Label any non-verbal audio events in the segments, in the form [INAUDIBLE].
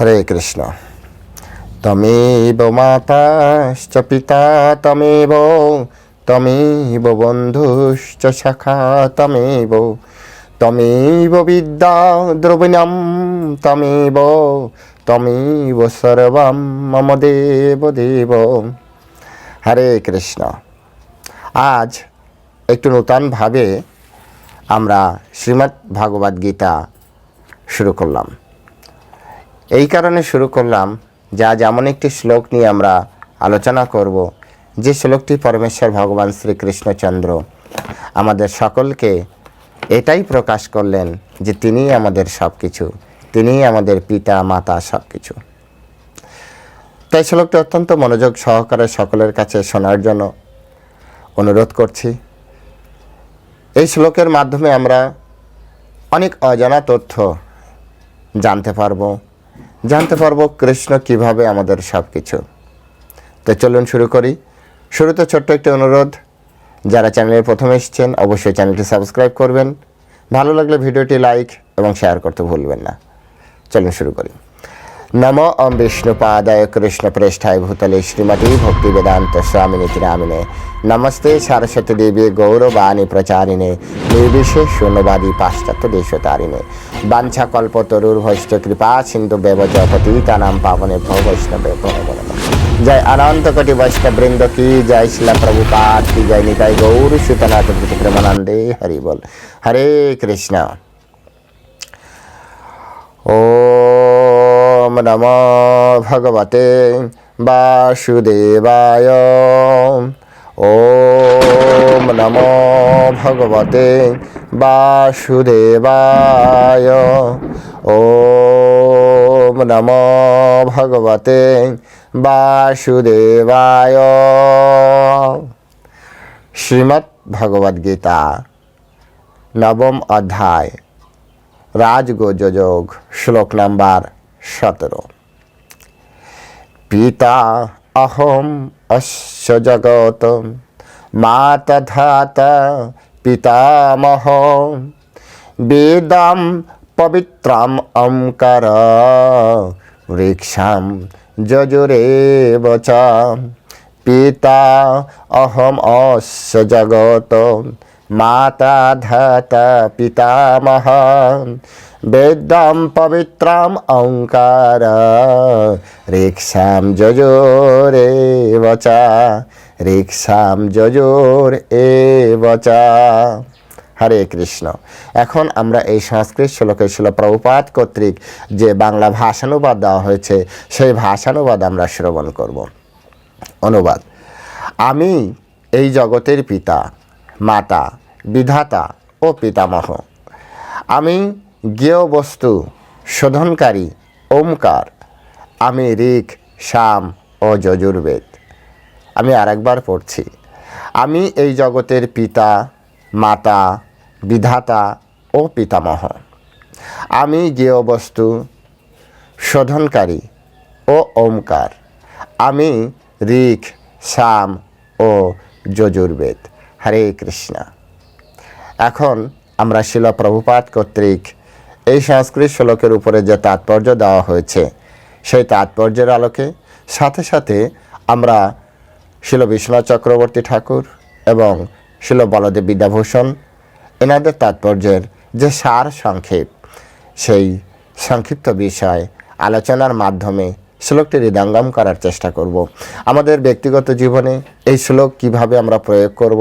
হরে কৃষ্ণ। তমেব মাতাশ্চ পিতা, তমেব। তমেব বন্ধুশ্চ সখা তমেব। তমেব বিদ্যা দ্রবিণম, তমেব। তমেব সর্বম, মম দেব দেব। হরে কৃষ্ণ। আজ একটু নূতনভাবে আমরা শ্রীমদ্ ভাগবত গীতা শুরু করলাম। এই কারণে শুরু করলাম যে যেমন একটি শ্লোক নিয়ে আমরা আলোচনা করব, যে শ্লোকটি পরমেশ্বর ভগবান শ্রীকৃষ্ণচন্দ্র। আমাদের সকলকে এটাই প্রকাশ করলেন যে তিনিই আমাদের সব কিছু তিনিই আমাদের পিতা, মাতা সব কিছু তাই শ্লোকটি অত্যন্ত মনোযোগ সহকারে সকলের কাছে শোনার জন্য অনুরোধ করছি। এই শ্লোকের মাধ্যমে আমরা অনেক অজানা তথ্য জানতে পারব। জানতে পারব কৃষ্ণ কীভাবে আমাদের সব কিছু তো চলুন শুরু করি। শুরুতে ছোট্ট একটি অনুরোধ, যারা চ্যানেলে প্রথম এসেছেন, অবশ্যই চ্যানেলটি সাবস্ক্রাইব করবেন। ভালো লাগলে ভিডিওটি লাইক এবং শেয়ার করতে ভুলবেন না। চলুন শুরু করি। নম ওম কৃষ্ণ প্রেষ্ঠায় ভূতলে শ্রীমতী ভক্তি বেদান্ত স্বামিনী নামিনে নমস্তে সরস্বতী দেবী গৌরবাণী প্রচারিণে, নির্বিশেষ শূন্যবাদী পাশ্চাত্য দেশতারিণে। কল্পতরুর ভৈষ্ঠ কৃপা সিন্ধু ব্যবজপতীতানাম পাবনে ভব বৈষ্ণবে জয় অনন্ত কোটি বৈষ্ণব বৃন্দ কি জয় শিলা প্রভুপাত কি জয় নিতাই গৌর সুতনাথ প্রেমানন্দে, হরি বল। হরে কৃষ্ণ। ॐ नमो भगवते वासुदेवाय ॐ नमो भगवते वासुदेवाय ॐ नमो भगवते वासुदेवाय শ্রীমদ্ ভগবদ্গীতা নবম অধ্যায় রাজগোযোগ শ্লোক নাম্বার সতেরো। পিতা অহম অশ্য জগত, মাতা ধাতা পিতামহ, বেদাম পবিত্রাম অঙ্কার ঋক্ষাম যজুরেব চ। পিতা অহম অশ্য জগত, মাতা ধাতা পিতামহ বেদাম পবিত্রাম অঙ্কার। রিক্সাম যজোরে বচা। রিক্সাম যজোর এ বচা। হরে কৃষ্ণ। এখন আমরা এই সংস্কৃত শ্লোকের শিল প্রভুপাত কর্তৃক যে বাংলা ভাষানুবাদ দেওয়া হয়েছে, সেই ভাষানুবাদ আমরা শ্রবণ করব। অনুবাদ। আমি এই জগতের পিতা, মাতা, বিধাতা ও পিতামহ। আমি জ্ঞেয় বস্তু শোধনকারী, ওমকার আমি ঋক শাম ও যজুর্বেদ। আমি আরেকবার পড়ছি। আমি এই জগতের পিতা, মাতা, বিধাতা ও পিতামহ। আমি জ্ঞেয় বস্তু শোধনকারী ও ওমকার। আমি ঋক শাম ও যজুর্বেদ। হরে কৃষ্ণ। এখন আমরা শিল প্রভুপাত কর্তৃক এই সংস্কৃত শ্লোকের উপরে যে তাৎপর্য দেওয়া হয়েছে, সেই তাৎপর্যের আলোকে সাথে সাথে আমরা শিল বিশ্বনাথ চক্রবর্তী ঠাকুর এবং শিল বলদেব বিদ্যাভূষণ, এনাদের তাৎপর্যের যে সার সংক্ষেপ, সেই সংক্ষিপ্ত বিষয় আলোচনার মাধ্যমে শ্লোকটি হৃদয়ঙ্গম করার চেষ্টা করব। আমাদের ব্যক্তিগত জীবনে এই শ্লোক কীভাবে আমরা প্রয়োগ করব,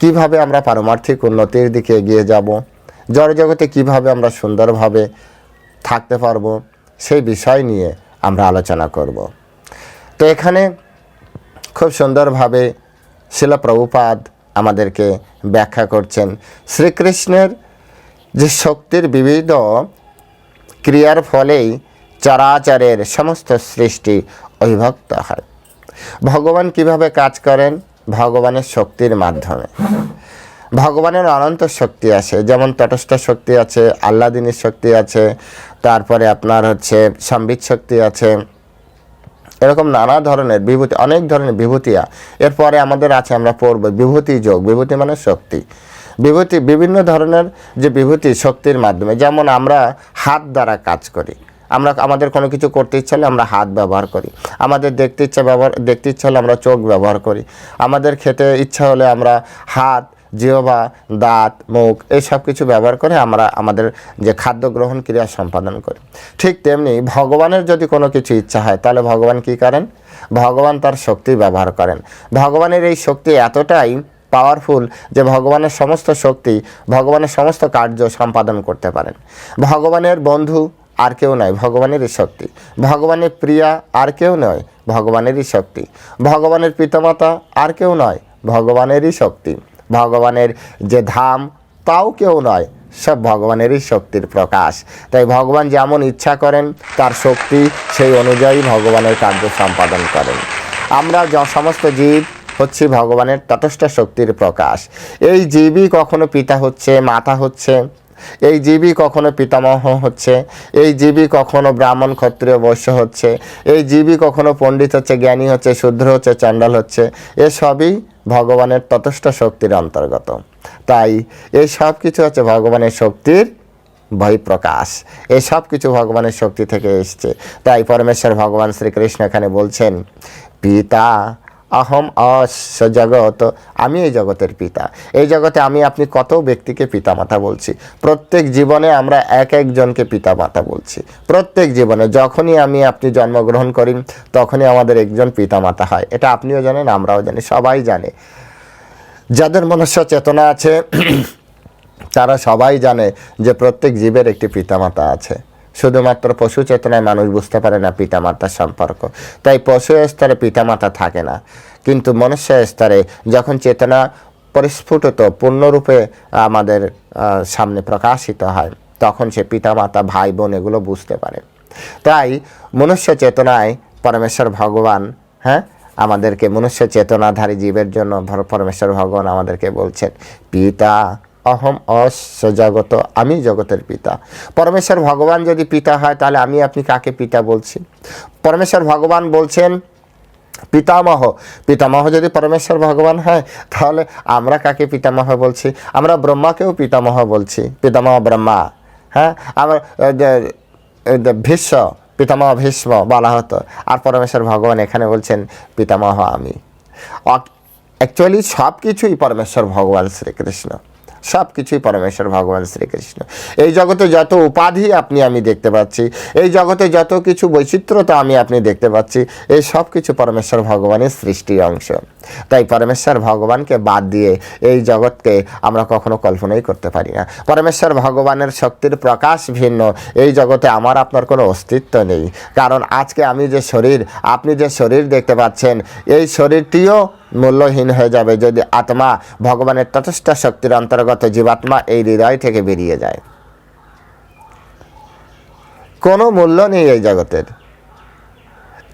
কীভাবে আমরা পারমার্থিক উন্নতির দিকে এগিয়ে যাব জড়জগতে কীভাবে আমরা সুন্দরভাবে থাকতে পারব, সেই বিষয় নিয়ে আমরা আলোচনা করব। তো এখানে খুব সুন্দরভাবে শিল প্রভুপাদ আমাদেরকে ব্যাখ্যা করছেন। শ্রীকৃষ্ণের যে শক্তির বিবিধ ক্রিয়ার ফলেই চরাচরের সমস্ত সৃষ্টি অভিভক্ত হয়। ভগবান কীভাবে কাজ করেন? ভগবানের শক্তির মাধ্যমে। ভগবানের অনন্ত শক্তি আছে, যেমন তটস্থ শক্তি আছে আল্লাদিনীর শক্তি আছে, তারপরে আপনার হচ্ছে সম্বিত শক্তি আছে, এরকম নানা ধরনের বিভূতি, অনেক ধরনের বিভূতিয়া। এরপরে আমাদের আছে, আমরা পড়ব বিভূতি যোগ, বিভূতি মানে শক্তি। বিভূতি, বিভিন্ন ধরনের যে বিভূতি শক্তির মাধ্যমে, যেমন আমরা হাত দ্বারা কাজ করি। আমরা, আমাদের কোনো কিছু করতে ইচ্ছা হলে আমরা হাত ব্যবহার করি। আমাদের দেখতে ইচ্ছা ব্যবহার, দেখতে ইচ্ছা হলে আমরা চোখ ব্যবহার করি। আমাদের খেতে ইচ্ছা হলে আমরা হাত জিহবা, দাঁত, মুখ এই সব কিছু ব্যবহার করে আমরা আমাদের যে খাদ্য গ্রহণ ক্রিয়া সম্পাদন করি। ঠিক তেমনি ভগবানের যদি কোনো কিছু ইচ্ছা হয়, তাহলে ভগবান কি করেন? ভগবান তার শক্তি ব্যবহার করেন। ভগবানের এই শক্তি এতটাই পাওয়ারফুল যে ভগবানের সমস্ত শক্তি, ভগবানের সমস্ত কার্য সম্পাদন করতে পারেন। ভগবানের বন্ধু আর কেউ নয়, ভগবানেরই শক্তি। ভগবানের প্রিয়া আর কেউ নয়, ভগবানেরই শক্তি। ভগবানের পিতামাতা আর কেউ নয়, ভগবানেরই শক্তি। ভগবানের যে ধাম, তাও কেউ নয়, সব ভগবানেরই শক্তির প্রকাশ। তাই ভগবান যেমন ইচ্ছা করেন, তার শক্তি সেই অনুযায়ী ভগবানের কার্য সম্পাদন করেন। আমরা সমস্ত জীব হচ্ছে ভগবানের তথস্থ শক্তির প্রকাশ। এই জীবই কখনো পিতা হচ্ছে, মাতা হচ্ছে, এই জীবই কখনো পিতামহ হচ্ছে, এই জীবই কখনো ব্রাহ্মণ, ক্ষত্রিয়, বৈশ্য হচ্ছে, এই জীবই কখনো পণ্ডিত হচ্ছে, জ্ঞানী হচ্ছে শুদ্র হচ্ছে, চণ্ডাল হচ্ছে এসবই ভগবানের ততষ্ট শক্তির অন্তর্গত। তাই এই সব কিছু হচ্ছে ভগবানের শক্তির বহিঃপ্রকাশ। এসব সব কিছু ভগবানের শক্তি থেকে এসছে। তাই পরমেশ্বর ভগবান শ্রীকৃষ্ণ এখানে বলছেন, পিতা অহম অস জগৎ আমি এই জগতের পিতা। এই জগতে আমি আপনি কত ব্যক্তিকে পিতামাতা বলছি? প্রত্যেক জীবনে আমরা এক একজনকে পিতামাতা বলছি। প্রত্যেক জীবনে, যখনই আমি আপনি জন্মগ্রহণ করি, তখনই আমাদের একজন পিতামাতা হয়। এটা আপনিও জানেন, আমরাও জানি, সবাই জানে। যাদের মনুষ্য চেতনা আছে, [CLEARS THROAT] তারা সবাই জানে যে প্রত্যেক জীবের একটি পিতামাতা আছে। শুধুমাত্র পশু চেতনায় মানুষ বুঝতে পারে না পিতামাতার সম্পর্ক। তাই পশু স্তরে পিতামাতা থাকে না। কিন্তু মনুষ্য স্তরে যখন চেতনা পরিস্ফুটত, পূর্ণরূপে আমাদের সামনে প্রকাশিত হয়, তখন সে পিতামাতা ভাই বোন এগুলো বুঝতে পারে। তাই মনুষ্য চেতনায় পরমেশ্বর ভগবান হ্যাঁ আমাদেরকে মনুষ্য চেতনাধারী জীবের জন্য পরমেশ্বর ভগবান আমাদেরকে বলছেন, পিতা অহম অস্য জগত আমি জগতের পিতা। পরমেশ্বর ভগবান যদি পিতা হয়, তাহলে আমি আপনি কাকে পিতা বলছি? পরমেশ্বর ভগবান বলছেন, পিতামহ। পিতামহ যদি পরমেশ্বর ভগবান হয়, তাহলে আমরা কাকে পিতামহ বলছি? আমরা ব্রহ্মাকেও পিতামহ বলছি। পিতামহ ব্রহ্মা হ্যাঁ? আমার ভীষ্ম, পিতামহ ভীষ্ম বলা হতো। আর পরমেশ্বর ভগবান এখানে বলছেন, পিতামহ আমি। অ্যাকচুয়ালি সব কিছুই পরমেশ্বর ভগবান শ্রীকৃষ্ণ। সব কিছুই পরমেশ্বর ভগবান শ্রীকৃষ্ণ। এই জগতে যত উপাধি আপনি, আমি দেখতে পাচ্ছি, এই জগতে যত কিছু বৈচিত্র্যতা আমি, আপনি দেখতে পাচ্ছি, এই সব কিছু পরমেশ্বর ভগবানের সৃষ্টির অংশ। তাই পরমেশ্বর ভগবানকে বাদ দিয়ে এই জগৎকে আমরা কখনো কল্পনাই করতে পারি না। পরমেশ্বর ভগবানের শক্তির প্রকাশ ভিন্ন। এই জগতে আমার আপনার কোনো অস্তিত্ব নেই। কারণ আজকে আমি যে শরীর, আপনি যে শরীর দেখতে পাচ্ছেন, এই শরীরটিও মূল্যহীন হয়ে যাবে যদি আত্মা ভগবানের তথস্থ শক্তির অন্তর্গত জীবাত্মা এই হৃদয় থেকে বেরিয়ে যায়। কোনো মূল্য নেই এই জগতের।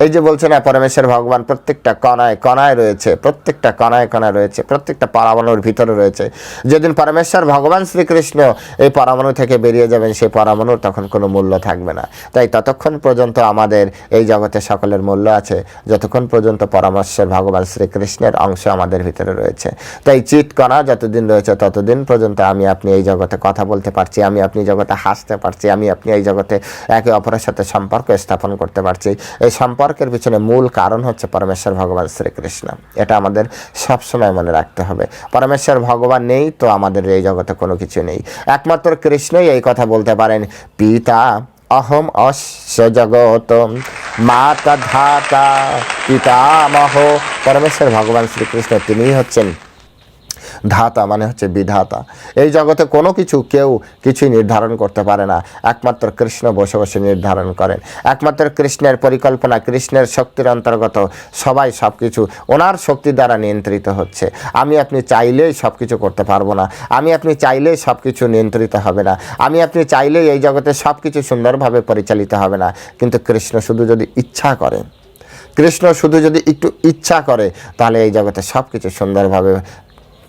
এই যে বলছে না পরমেশ্বর ভগবান, প্রত্যেকটা কণায় কণায় রয়েছে, প্রত্যেকটা কণায় কণায় রয়েছে, প্রত্যেকটা পরমাণুর ভিতরে রয়েছে। যেদিন পরমেশ্বর ভগবান শ্রীকৃষ্ণ এই পরমাণু থেকে বেরিয়ে যাবেন, সেই পরমাণুর তখন কোনো মূল্য থাকবে না। তাই ততক্ষণ পর্যন্ত আমাদের এই জগতে সকলের মূল্য আছে। যতক্ষণ পর্যন্ত পরমেশ্বর ভগবান শ্রীকৃষ্ণের অংশ আমাদের ভিতরে রয়েছে। তাই চিট কণা যতদিন রয়েছে, ততদিন পর্যন্ত আমি আপনি এই জগতে কথা বলতে পারছি, আমি আপনি জগতে হাসতে পারছি, আমি আপনি এই জগতে একে অপরের সাথে সম্পর্ক স্থাপন করতে পারছি। এই সম্পর্কের পিছনে মূল কারণ হচ্ছে পরমেশ্বর ভগবান শ্রীকৃষ্ণ। এটা আমাদের সবসময় মনে রাখতে হবে। পরমেশ্বর ভগবান নেই তো আমাদের এই জগতে কোনো কিছু নেই। একমাত্র কৃষ্ণই এই কথা বলতে পারেন, পিতা, অহম অস্য জগত মাতা ধাতা, পিতামহ। পরমেশ্বর ভগবান শ্রীকৃষ্ণ তিনিই হচ্ছেন ধাতা মানে হচ্ছে বিধাতা। এই জগতে কোনো কিছু কেউ কিছুই নির্ধারণ করতে পারে না। একমাত্র কৃষ্ণ বসে বসে নির্ধারণ করেন। একমাত্র কৃষ্ণের পরিকল্পনা, কৃষ্ণের শক্তির অন্তর্গত সবাই সব কিছু ওনার শক্তি দ্বারা নিয়ন্ত্রিত হচ্ছে। আমি আপনি চাইলেই সব কিছু করতে পারব না। আমি আপনি চাইলেই সব কিছু নিয়ন্ত্রিত হবে না। আমি আপনি চাইলেই এই জগতে সব কিছু সুন্দরভাবে পরিচালিত হবে না। কিন্তু কৃষ্ণ শুধু যদি ইচ্ছা করে, কৃষ্ণ শুধু যদি একটু ইচ্ছা করে, তাহলে এই জগতে সব কিছু সুন্দরভাবে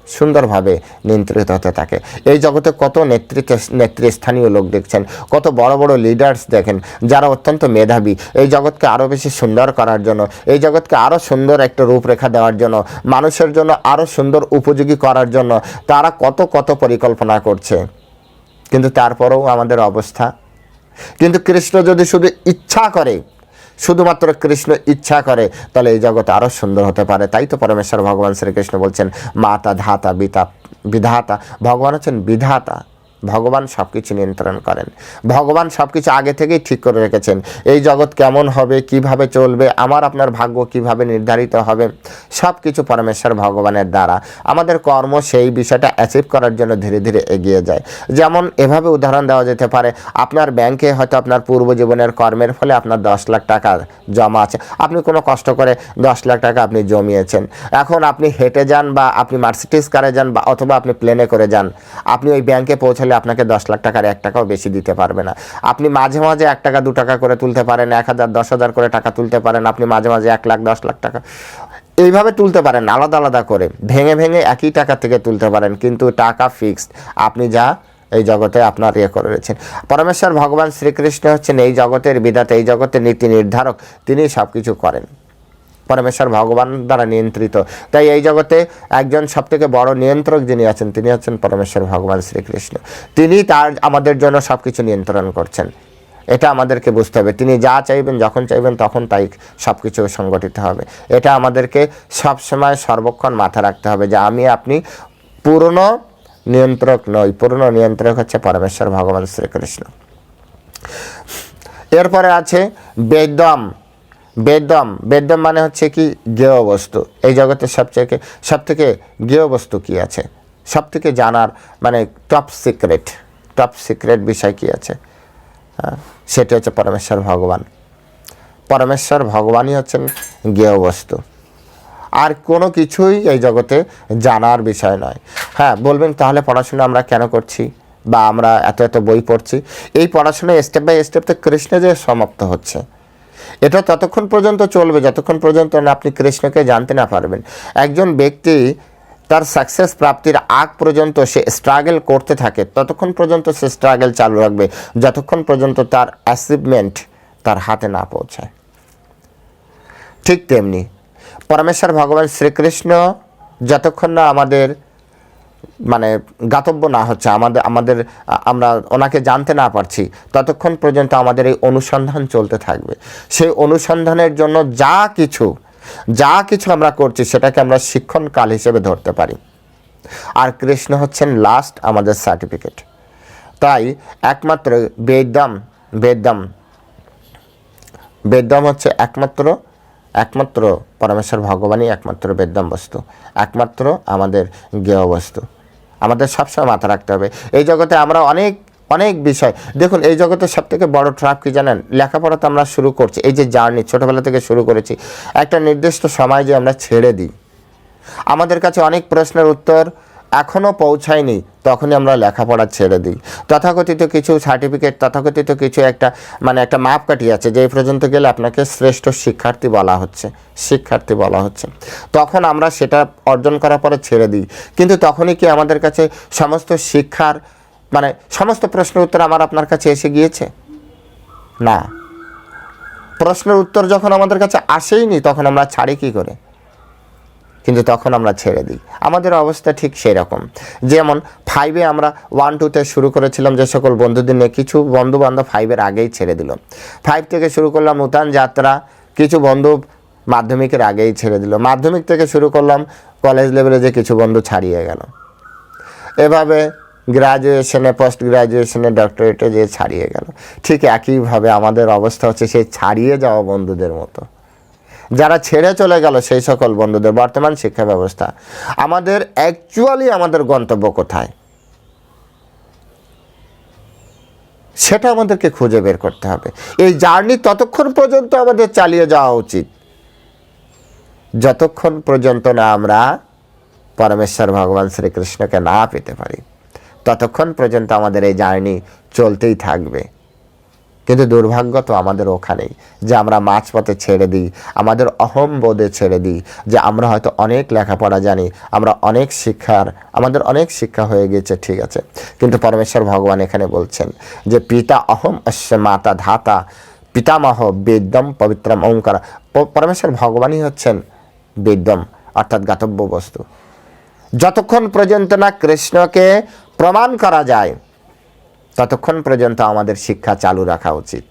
সুন্দরভাবে নিয়ন্ত্রিত হতে থাকে। এই জগতে কত নেতৃত্ব, নেতৃস্থানীয় লোক দেখছেন, কত বড় বড় লিডার্স দেখেন যারা অত্যন্ত মেধাবী। এই জগৎকে আরও বেশি সুন্দর করার জন্য, এই জগৎকে আরও সুন্দর একটা রূপরেখা দেওয়ার জন্য, মানুষের জন্য আরও সুন্দর উপযোগী করার জন্য তারা কত কত পরিকল্পনা করছে। কিন্তু তারপরেও আমাদের অবস্থা। কিন্তু কৃষ্ণ যদি শুধু ইচ্ছা করে শুধুমাত্র কৃষ্ণ ইচ্ছা করে, তাহলে এই জগৎ আরও সুন্দর হতে পারে। তাই তো পরমেশ্বর ভগবান শ্রীকৃষ্ণ বলছেন, মাতা ধাতা বিতা, বিধাতা। ভগবান হচ্ছেন বিধাতা। ভগবান সব কিছু নিয়ন্ত্রণ করেন। ভগবান সব কিছু আগে থেকেই ঠিক করে রেখেছেন। এই জগৎ কেমন হবে, কীভাবে চলবে, আমার, আপনার ভাগ্য কীভাবে নির্ধারিত হবে সব কিছু পরমেশ্বর ভগবানের দ্বারা। আমাদের কর্ম সেই বিষয়টা অ্যাচিভ করার জন্য ধীরে ধীরে এগিয়ে যায়। যেমন এভাবে উদাহরণ দেওয়া যেতে পারে, আপনার ব্যাংকে হয়তো আপনার পূর্ব জীবনের কর্মের ফলে আপনার দশ লাখ টাকা জমা আছে। আপনি কোনো কষ্ট করে দশ লাখ টাকা আপনি জমিয়েছেন। এখন আপনি হেঁটে যান বা আপনি মার্সিডিস কারে যান বা অথবা আপনি প্লেনে করে যান। আপনি ওই ব্যাংকে পৌঁছালে আপনাকে দশ লাখ টাকার এক টাকাও বেশি দিতে পারবে না। আপনি মাঝে মাঝে এক টাকা, দু টাকা করে তুলতে পারেন, এক হাজার, দশ হাজার করে টাকা তুলতে পারেন, আপনি মাঝে মাঝে এক লাখ, দশ লাখ টাকা। এইভাবে তুলতে পারেন, আলাদা আলাদা করে। ভেঙে ভেঙে একই টাকা থেকে তুলতে পারেন, কিন্তু টাকা ফিক্সড আপনি যা এই জগতে আপনার ইয়ে করে রয়েছেন পরমেশ্বর ভগবান শ্রীকৃষ্ণ হচ্ছেন এই জগতের বিধাতা, এই জগতের নীতি নির্ধারক। তিনি সব কিছু করেন। পরমেশ্বর ভগবান দ্বারা নিয়ন্ত্রিত। তাই এই জগতে একজন সবথেকে বড় নিয়ন্ত্রক যিনি আছেন, তিনি হচ্ছেন পরমেশ্বর ভগবান শ্রীকৃষ্ণ। তিনি তার, আমাদের জন্য সব কিছু নিয়ন্ত্রণ করছেন। এটা আমাদেরকে বুঝতে হবে। তিনি যা চাইবেন, যখন চাইবেন, তখন তাই সব কিছু সংগঠিত হবে। এটা আমাদেরকে সবসময় সর্বক্ষণ মাথা রাখতে হবে যে আমি, আপনি পুরনো নিয়ন্ত্রক নই। পুরনো নিয়ন্ত্রক হচ্ছে পরমেশ্বর ভগবান শ্রীকৃষ্ণ। এরপরে আছে বেদম। বেদম বেদম মানে হচ্ছে কি জ্ঞেয় বস্তু এই জগতের সবথেকে সব থেকে বস্তু কি আছে? সব থেকে জানার মানে টপ সিক্রেট টপ সিক্রেট বিষয় কী আছে? সেটি হচ্ছে পরমেশ্বর ভগবান। পরমেশ্বর ভগবানই হচ্ছেন জ্ঞেয় বস্তু আর কোনো কিছুই এই জগতে জানার বিষয় নয়। হ্যাঁ বলবেন তাহলে পড়াশোনা আমরা কেন করছি? বা আমরা এত এত বই পড়ছি? এই পড়াশোনা স্টেপ বাই স্টেপ তো কৃষ্ণ যে সমাপ্ত হচ্ছে। এটা ততক্ষণ পর্যন্ত চলবে, যতক্ষণ পর্যন্ত না আপনি কৃষ্ণকে জানতে না পারবেন। একজন ব্যক্তি তার সাকসেস প্রাপ্তির আগ পর্যন্ত সে স্ট্রাগল করতে থাকে, ততক্ষণ পর্যন্ত সে স্ট্রাগল চালু রাখবে, যতক্ষণ পর্যন্ত তার অ্যাচিভমেন্ট তার হাতে না পৌঁছায়। ঠিক তেমনি, পরমেশ্বর ভগবান শ্রীকৃষ্ণ যতক্ষণ না আমাদের মানে গাতব্য না হচ্ছে, আমাদের আমাদের, আমরা ওনাকে জানতে না পারছি, ততক্ষণ পর্যন্ত আমাদের এই অনুসন্ধান চলতে থাকবে। সেই অনুসন্ধানের জন্য যা কিছু যা কিছু আমরা করছি, সেটাকে আমরা শিক্ষণ কাল হিসেবে ধরতে পারি। আর কৃষ্ণ হচ্ছেন লাস্ট আমাদের সার্টিফিকেট তাই একমাত্র বেদম বেদম বেদম হচ্ছে একমাত্র একমাত্র পরমেশ্বর ভগবানই একমাত্র বেদম বস্তু, একমাত্র আমাদের জ্ঞেয় বস্তু। আমাদের সবসময় মাথা রাখতে হবে। এই জগতে আমরা অনেক অনেক বিষয়। দেখুন, এই জগতে সব থেকে বড় ট্রাপ কি জানেন? লেখাপড়া তো আমরা শুরু করছি, এই যে জার্নি ছোটোবেলা থেকে শুরু করেছি। একটা নির্দিষ্ট সময় যে আমরা ছেড়ে দিই। আমাদের কাছে অনেক প্রশ্নের উত্তর এখনও পৌঁছায়নি, তখনই আমরা লেখাপড়া ছেড়ে দিই। তথাকথিত কিছু সার্টিফিকেট তথাকথিত কিছু একটা মানে একটা মাপকাঠি আছে, যে পর্যন্ত গেলে আপনাকে শ্রেষ্ঠ শিক্ষার্থী বলা হচ্ছে, শিক্ষার্থী বলা হচ্ছে। তখন আমরা সেটা অর্জন করার পরে ছেড়ে দিই। কিন্তু তখনই কি আমাদের কাছে সমস্ত শিক্ষার মানে সমস্ত প্রশ্নের উত্তর আমার আপনার কাছে এসে গিয়েছে? না। প্রশ্নের উত্তর যখন আমাদের কাছে আসেইনি, তখন আমরা ছাড়ি কী করে? কিন্তু তখন আমরা ছেড়ে দিই। আমাদের অবস্থা ঠিক সেই রকম যেমন ফাইভে আমরা ওয়ান টুতে শুরু করেছিলাম যে সকল বন্ধুদের নিয়ে, কিছু বন্ধু বান্ধব ফাইভের আগেই ছেড়ে দিল। ফাইভ থেকে শুরু করলাম নূতন যাত্রা, কিছু বন্ধু মাধ্যমিকের আগেই ছেড়ে দিল। মাধ্যমিক থেকে শুরু করলাম কলেজ লেভেলে যে কিছু বন্ধু ছাড়িয়ে গেল। এভাবে গ্রাজুয়েশনে পোস্ট গ্রাজুয়েশনে ডক্টরেটে যে ছাড়িয়ে গেল। ঠিক একইভাবে আমাদের অবস্থা হচ্ছে সেই ছাড়িয়ে যাওয়া বন্ধুদের মতো। যারা ছেড়ে চলে গেল সেই সকল বন্ধুদের বর্তমান শিক্ষা ব্যবস্থা। আমাদের অ্যাকচুয়ালি আমাদের গন্তব্য কোথায়? সেটা আমাদেরকে খুঁজে বের করতে হবে। এই জার্নি ততক্ষণ পর্যন্ত আমাদের চালিয়ে যাওয়া উচিত। যতক্ষণ পর্যন্ত না আমরা পরমেশ্বর ভগবান শ্রীকৃষ্ণকে না পেতে পারি, ততক্ষণ পর্যন্ত আমাদের এই জার্নি চলতেই থাকবে। কিন্তু দুর্ভাগ্য তো আমাদের ওখানেই যে আমরা মাঝপথে ছেড়ে দিই, আমাদের অহম বোধে ছেড়ে দিই যে আমরা হয়তো অনেক লেখাপড়া জানি, আমরা অনেক শিক্ষার, আমাদের অনেক শিক্ষা হয়ে গেছে, ঠিক আছে। কিন্তু পরমেশ্বর ভগবান এখানে বলছেন যে পিতা অহম অশ্ব মাতা ধাতা, পিতামহ বেদম পবিত্রম ওঙ্কার। পরমেশ্বর ভগবানই হচ্ছেন বেদম অর্থাৎ গাতব্য বস্তু। যতক্ষণ পর্যন্ত না কৃষ্ণকে প্রমাণ করা যায় ততক্ষণ পর্যন্ত আমাদের শিক্ষা চালু রাখা উচিত।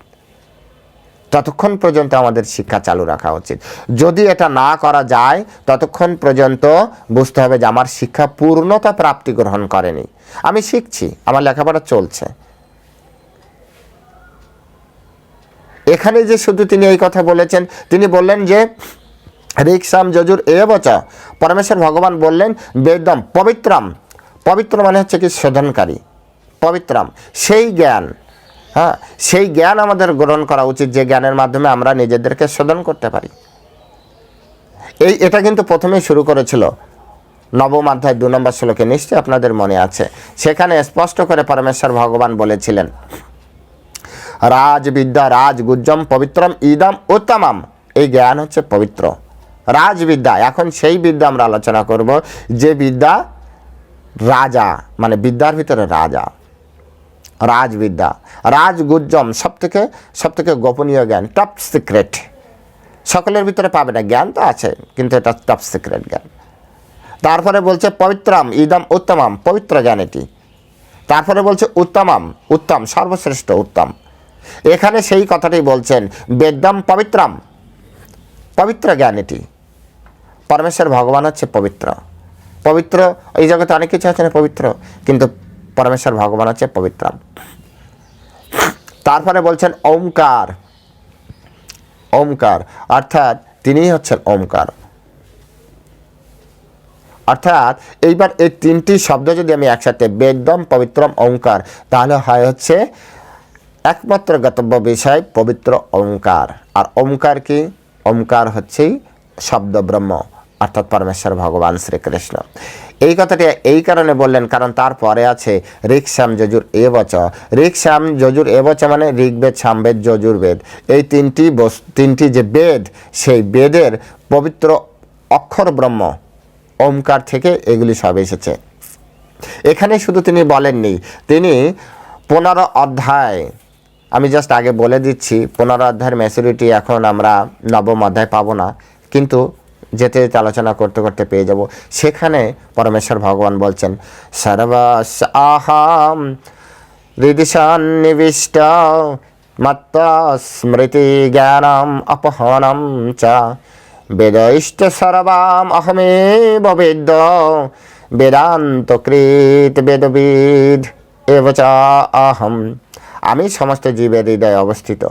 ততক্ষণ পর্যন্ত আমাদের শিক্ষা চালু রাখা উচিত। যদি এটা না করা যায়, ততক্ষণ পর্যন্ত বুঝতে হবে যে আমার শিক্ষা পূর্ণতা প্রাপ্তি গ্রহণ করেনি। আমি শিখছি, আমার লেখাপড়া চলছে। এখানে যে শুধু তিনি এই কথা বলেছেন, তিনি বললেন যে, রিক্সাম যজুর এ বচা পরমেশ্বর ভগবান বললেন, বেদম পবিত্রম পবিত্র মানে হচ্ছে কি শোধনকারী। পবিত্রাম। সেই জ্ঞান হ্যাঁ সেই জ্ঞান আমাদের গ্রহণ করা উচিত যে জ্ঞানের মাধ্যমে আমরা নিজেদেরকে শোধন করতে পারি। এই, এটা কিন্তু প্রথমেই শুরু করেছিল নবম অধ্যায় দু নম্বর শ্লোকে, নিশ্চয়ই আপনাদের মনে আছে। সেখানে স্পষ্ট করে পরমেশ্বর ভগবান বলেছিলেন, রাজবিদ্যা রাজগুজ্জম পবিত্রম ইদম উত্তমম। এই জ্ঞান হচ্ছে পবিত্র। রাজবিদ্যা, এখন সেই বিদ্যা আমরা আলোচনা করব যে বিদ্যা রাজা মানে বিদ্যার ভিতরে রাজা। রাজবিদ্যা, রাজগুজ্জম সব থেকে সব থেকে গোপনীয় জ্ঞান টপ সিক্রেট সকলের ভিতরে পাবে না, জ্ঞান তো আছে, কিন্তু এটা টপ সিক্রেট জ্ঞান। তারপরে বলছে পবিত্রাম, ইদম উত্তমম, পবিত্র জ্ঞান এটি। তারপরে বলছে উত্তমম, উত্তম, সর্বশ্রেষ্ঠ উত্তম। এখানে সেই কথাটি বলছেন, বেদম পবিত্রাম। পবিত্র জ্ঞান এটি। পরমেশ্বর ভগবান হচ্ছে পবিত্র। পবিত্র, এই জগতে অনেক কিছু আছে না পবিত্র, কিন্তু পরমেশ্বর ভগবান হচ্ছে পবিত্র তারপরে বলছেন ওমকার। ওমকার, অর্থাৎ তিনিই হচ্ছেন ওমকার। অর্থাৎ এইবার এই তিনটি শব্দ যদি আমি একসাথে বেদম, পবিত্রম ওঙ্কার তাহলে হয় হচ্ছে একমাত্র গতব্য বিষয় পবিত্র ওঙ্কার আর ওঙ্কার কি? ওঙ্কার হচ্ছেই শব্দ ব্রহ্ম অর্থাৎ পরমেশ্বর ভগবান শ্রীকৃষ্ণ। এই কথাটি এই কারণে বললেন, কারণ তারপরে আছে ঋক্সাম যজুর এ বচ ঋক্সাম যজুর এ বচ মানে ঋগ্বেদ, সামবেদ যজুর্বেদ এই তিনটি বস তিনটি যে বেদ, সেই বেদের পবিত্র অক্ষর ব্রহ্ম, ওমকার থেকে এগুলি সব এসেছে। এখানে শুধু তিনি বলেননি, তিনি পনেরো অধ্যায়, আমি জাস্ট আগে বলে দিচ্ছি, পনেরো অধ্যায়ের ম্যাচুরিটি এখন আমরা নবম অধ্যায় পাবো না, কিন্তু যেতে যেতে আলোচনা করতে করতে পেয়ে যাব। সেখানে পরমেশ্বর ভগবান বলছেন সর্বস আহাম হৃদিশান্নিবিষ্ট মত্তা স্মৃতি জ্ঞানম অপহরণম চ। বেদৈষ্ট সর্বাম অহমেব বেদ বেদান্তকৃত বেদবিদ এব চ অহম আমি সমস্ত জীবের হৃদয়ে অবস্থিত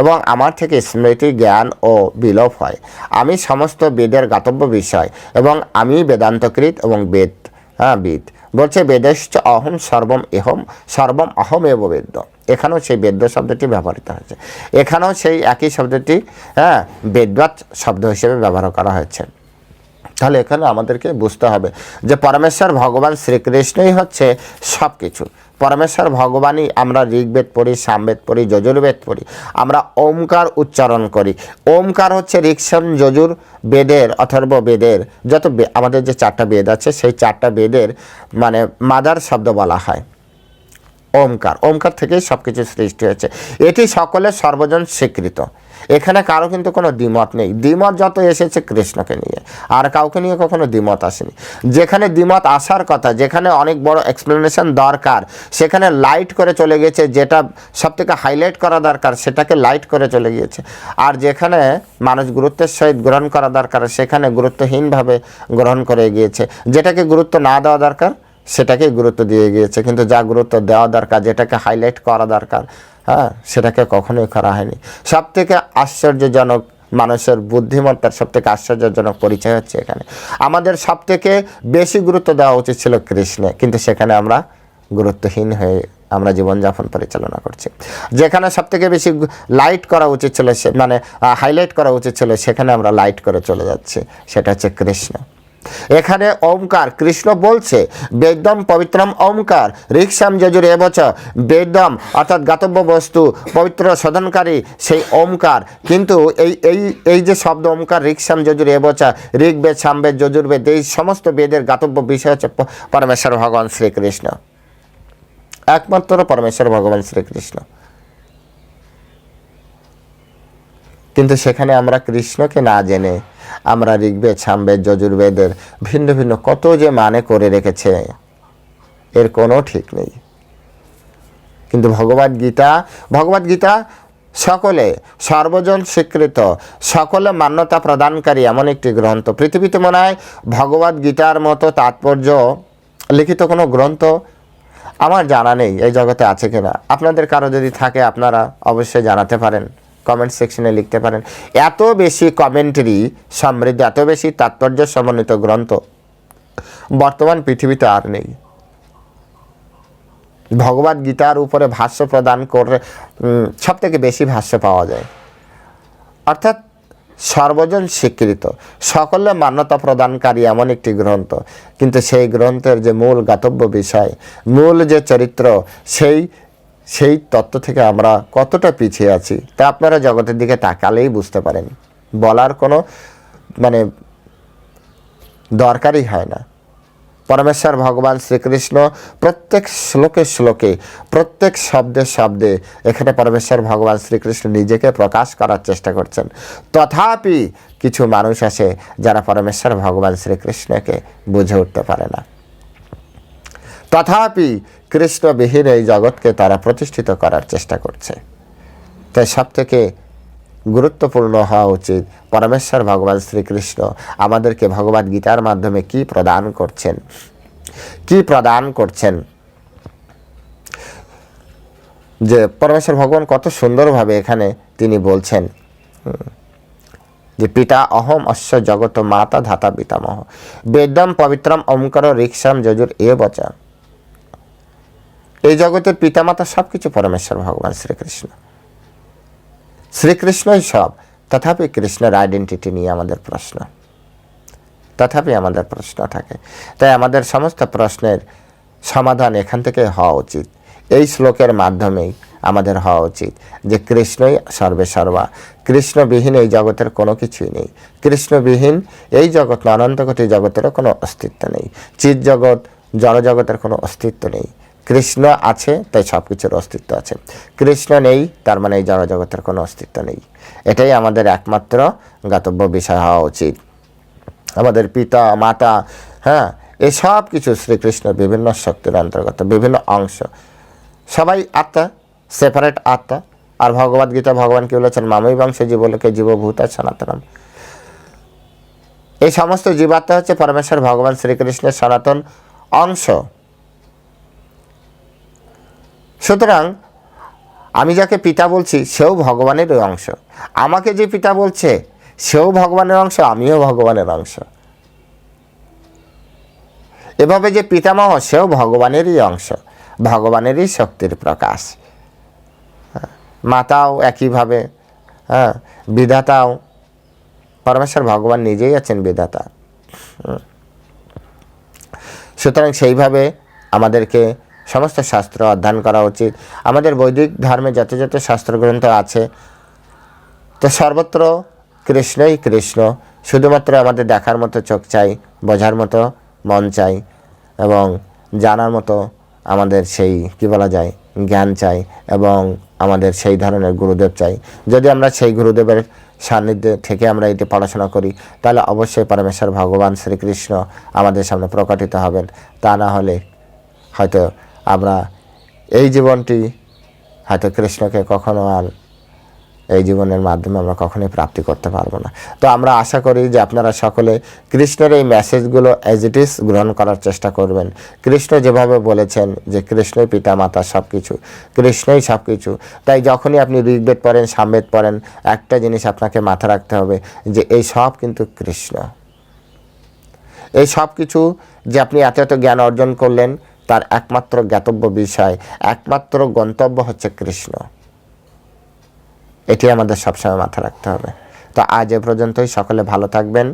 এবং আমার থেকে স্মৃতি, জ্ঞান ও বিলোপ হয়। আমি সমস্ত বেদের গাতব্য বিষয় এবং আমি বেদান্তকৃত এবং বেদ হ্যাঁ বেদ। বলছে, বেদশ্চ অহম সর্বম এহম, সর্বম অহম এব বেদ্য। এখানেও সেই বেদ্য শব্দটি ব্যবহৃত হয়েছে। এখানেও সেই একই শব্দটি হ্যাঁ বেদবাত শব্দ হিসেবে ব্যবহার করা হয়েছে। তাহলে এখানে আমাদেরকে বুঝতে হবে যে, পরমেশ্বর, ভগবান শ্রীকৃষ্ণই হচ্ছে সব কিছু পরমেশ্বর ভগবানই আমরা ঋগ্বেদ পড়ি, সামবেদ পড়ি, যজুর্বেদ পড়ি। আমরা ওমকার উচ্চারণ করি। ওমকার হচ্ছে ঋক্সম যজুর বেদের, অথর্ব বেদের। যত আমাদের যে চারটা বেদ আছে, সেই চারটা বেদের মানে মাদার শব্দ বলা হয়। ওমকার। ওমকার থেকেই সব কিছু সৃষ্টি হয়েছে। এটি সকলের সর্বজন স্বীকৃত। এখানে কারও কিন্তু কোনো দ্বিমত নেই। দ্বিমত যত এসেছে কৃষ্ণকে নিয়ে। আর কাউকে নিয়ে কখনো দ্বিমত আসেনি। যেখানে দ্বিমত আসার কথা, যেখানে অনেক বড় এক্সপ্লেনেশন দরকার, সেখানে লাইট করে চলে গেছে যেটা সব থেকে হাইলাইট করা দরকার, সেটাকে লাইট করে চলে গিয়েছে। আর যেখানে মানুষ গুরুত্বের সহিত গ্রহণ করা দরকার, সেখানে গুরুত্বহীনভাবে গ্রহণ করে গিয়েছে। যেটাকে গুরুত্ব না দেওয়া দরকার সেটাকে গুরুত্ব দিয়ে গিয়েছে। কিন্তু যা গুরুত্ব দেওয়া দরকার, যেটাকে হাইলাইট করা দরকার হ্যাঁ সেটাকে কখনোই করা হয়নি। সব থেকে আশ্চর্যজনক মানুষের বুদ্ধিমত্তার সব থেকে আশ্চর্যজনক পরিচয় হচ্ছে এখানে। আমাদের সব থেকে বেশি গুরুত্ব দেওয়া উচিত ছিল কৃষ্ণে, কিন্তু সেখানে আমরা গুরুত্বহীন হয়ে আমরা জীবনযাপন পরিচালনা করছি। যেখানে সব থেকে বেশি লাইট করা উচিত ছিল মানে হাইলাইট করা উচিত ছিল, সেখানে আমরা লাইট করে চলে যাচ্ছি। সেটা হচ্ছে কৃষ্ণ। এখানে ওমকার, কৃষ্ণ বলছে, বেদম পবিত্রম ওমকার ঋক্সাম যজুর এবচ, বেদম, অর্থাৎ গাতব্য বস্তু, পবিত্র শোধনকারী সেই ওমকার। কিন্তু এই এই এই যে শব্দ ওমকার ঋক্সাম যজুর এবচা, ঋগ্বেদ, সামবেদ, যজুর্বেদ, এই সমস্ত বেদের গাতব্য বিষয় হচ্ছে পরমেশ্বর ভগবান শ্রীকৃষ্ণ। একমাত্র পরমেশ্বর ভগবান শ্রীকৃষ্ণ। কিন্তু সেখানে আমরা কৃষ্ণকে না জেনে আমরা ঋগ্বেদ, সামবেদ, যজুর্বেদের ভিন্ন ভিন্ন কত যে মানে করে রেখেছে, এর কোনো ঠিক নেই। কিন্তু ভগবদ গীতা ভগবদ গীতা সকলে সর্বজন স্বীকৃত, সকলে মান্যতা প্রদানকারী এমন একটি গ্রন্থ। পৃথিবীতে মনে হয় ভগবদ গীতার মতো তাৎপর্য লিখিত কোনো গ্রন্থ আমার জানা নেই, এই জগতে আছে কিনা। আপনাদের কারও যদি থাকে, আপনারা অবশ্যই জানাতে পারেন। কমেন্ট সেকশনে লিখতে পারেন। এত বেশি কমেন্টারি সমৃদ্ধ, এত বেশি তাৎপর্য সমন্বিত গ্রন্থ বর্তমান পৃথিবীতে আর নেই। ভগবদ গীতার উপরে ভাষ্য প্রদান করে সব থেকে বেশি ভাষ্য পাওয়া যায়। অর্থাৎ সর্বজন স্বীকৃত। সকলে মান্যতা প্রদানকারী এমন একটি গ্রন্থ। কিন্তু সেই গ্রন্থের যে মূল গাতব্য বিষয়, মূল যে চরিত্র, সেই সেই তত্ত্ব থেকে আমরা কতটা পিছিয়ে আছি তা আপনারা জগতের দিকে তাকালেই বুঝতে পারেন। বলার কোনো মানে দরকারই হয় না। পরমেশ্বর ভগবান শ্রীকৃষ্ণ প্রত্যেক শ্লোকে শ্লোকে, প্রত্যেক শব্দে শব্দে এখানে পরমেশ্বর ভগবান শ্রীকৃষ্ণ নিজেকে প্রকাশ করার চেষ্টা করছেন। তথাপি কিছু মানুষ আছে যারা পরমেশ্বর ভগবান শ্রীকৃষ্ণকে বুঝে উঠতে পারে না। তথাপি কৃষ্ণবিহীন এই জগৎকে তারা প্রতিষ্ঠিত করার চেষ্টা করছে। তাই সব থেকে গুরুত্বপূর্ণ হওয়া উচিত পরমেশ্বর ভগবান শ্রীকৃষ্ণ আমাদেরকে ভগবদ গীতার মাধ্যমে কি প্রদান করছেন? কি প্রদান করছেন? যে পরমেশ্বর ভগবান কত সুন্দরভাবে এখানে তিনি বলছেন, যে পিতা অহম অশ্ব জগত মাতা ধাতা পিতামহ। বেদম পবিত্রম অঙ্কর রিক্সাম যজুর এ বচা। এই জগতের পিতামাতা সব কিছু পরমেশ্বর, ভগবান শ্রীকৃষ্ণ। শ্রীকৃষ্ণই সব, তথাপি কৃষ্ণের আইডেন্টিটি নিয়ে আমাদের প্রশ্ন। তথাপি আমাদের প্রশ্ন থাকে। তাই আমাদের সমস্ত প্রশ্নের সমাধান এখান থেকে হওয়া উচিত। এই শ্লোকের মাধ্যমেই আমাদের হওয়া উচিত যে কৃষ্ণই সর্বে সর্বা। কৃষ্ণবিহীন এই জগতের কোনো কিছুই নেই। কৃষ্ণবিহীন এই জগৎ না অনন্তকোটি জগতেরও কোনো অস্তিত্ব নেই। চিৎ জগৎ জড়জগতের কোনো অস্তিত্ব নেই। কৃষ্ণ আছে, তাই সব কিছুর অস্তিত্ব আছে। কৃষ্ণ নেই, তার মানে এই জড়জগতের কোনো অস্তিত্ব নেই। এটাই আমাদের একমাত্র গাতব্য বিষয় হওয়া উচিত। আমাদের পিতা, মাতা হ্যাঁ এই সব কিছু শ্রীকৃষ্ণ বিভিন্ন শক্তির অন্তর্গত, বিভিন্ন অংশ। সবাই আত্মা সেপারেট আত্মা। আর ভগবদ গীতা ভগবান কি বলেছেন? মামই বংশ জীবলোকে জীবভূত সনাতনম। এই সমস্ত জীবাত্মা হচ্ছে পরমেশ্বর ভগবান শ্রীকৃষ্ণের সনাতন অংশ। সুতরাং আমি যাকে পিতা বলছি সেও ভগবানের অংশ। আমাকে যে পিতা বলছে সেও ভগবানের অংশ আমিও ভগবানের অংশ। এভাবে যে পিতামহ সেও ভগবানেরই অংশ ভগবানেরই শক্তির প্রকাশ। হ্যাঁ, মাতাও একইভাবে হ্যাঁ বিধাতাও। পরমেশ্বর ভগবান নিজেই আছেন বিধাতা। সুতরাং সেইভাবে আমাদেরকে সমস্ত শাস্ত্র অধ্যয়ন করা উচিত। আমাদের বৈদিক ধর্মে যত যত শাস্ত্রগ্রন্থ আছে। তো সর্বত্র কৃষ্ণই কৃষ্ণ, শুধুমাত্র আমাদের দেখার মতো চোখ চাই, বোঝার মতো মন চাই, এবং জানার মতো আমাদের সেই, কি বলা যায়, জ্ঞান চাই, এবং আমাদের সেই ধরনের গুরুদেব চাই। যদি আমরা সেই গুরুদেবের সান্নিধ্যে থেকে আমরা এটি পড়াশোনা করি, তাহলে অবশ্যই পরমেশ্বর ভগবান শ্রীকৃষ্ণ আমাদের সামনে প্রকটিত হবেন। তা না হলে হয়তো আমরা এই জীবনটি হয়তো কৃষ্ণকে কখনো আর এই জীবনের মাধ্যমে আমরা কখনোই প্রাপ্তি করতে পারব না। তো আমরা আশা করি যে আপনারা সকলে কৃষ্ণের এই মেসেজগুলো অ্যাজ ইট ইজ গ্রহণ করার চেষ্টা করবেন। কৃষ্ণ যেভাবে বলেছেন যে কৃষ্ণই পিতা মাতা সব কিছু কৃষ্ণই সব কিছু তাই যখনই আপনি ঋগ্বেদ পড়েন, সামবেদ পড়েন, একটা জিনিস আপনাকে মাথা রাখতে হবে যে এই সব কিন্তু কৃষ্ণ। এই সব কিছু যে আপনি এত এত জ্ঞান অর্জন করলেন তার একমাত্র জ্ঞাতব্য বিষয়, একমাত্র গন্তব্য হচ্ছে কৃষ্ণ। এটি আমাদের সবসময় মাথা রাখতে হবে। তো আজ এ পর্যন্তই, সকলে ভালো থাকবেন।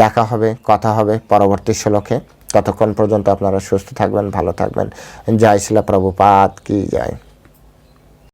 দেখা হবে, কথা হবে পরবর্তী শ্লোকে। ততক্ষণ পর্যন্ত আপনারা সুস্থ থাকবেন, ভালো থাকবেন। জয় শিলা প্রভুপাত কি জয়।